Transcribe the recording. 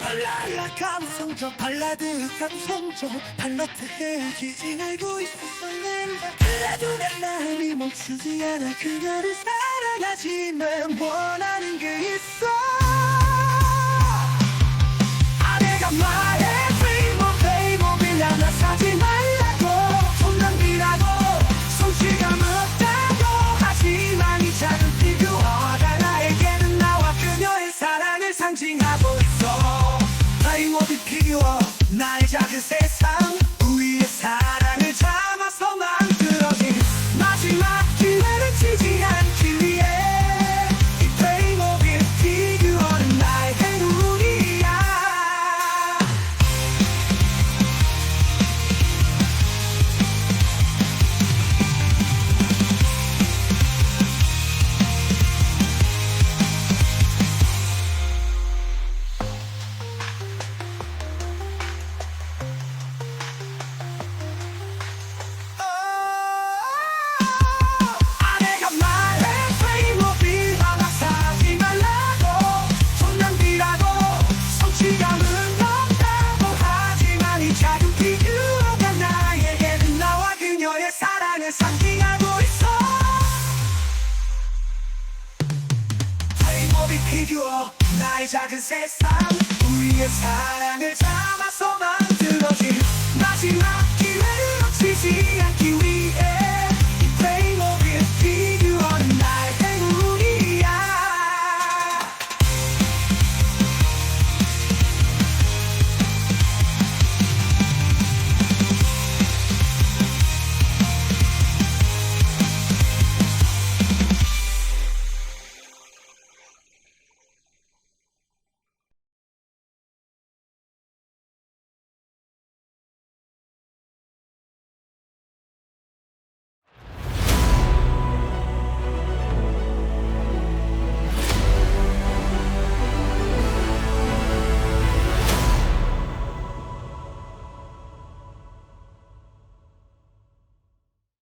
발랄라 감성적 발라드 감성적 발라드 이제 알고 있었어 낸다 그래도 난 마음이 멈추지 않아 그녀를 사랑하지만 원하는 게 있어. 비교와 나의 작은 세상. 비교어 나의 작은 세상 우리의 사랑을 담아서 만들어진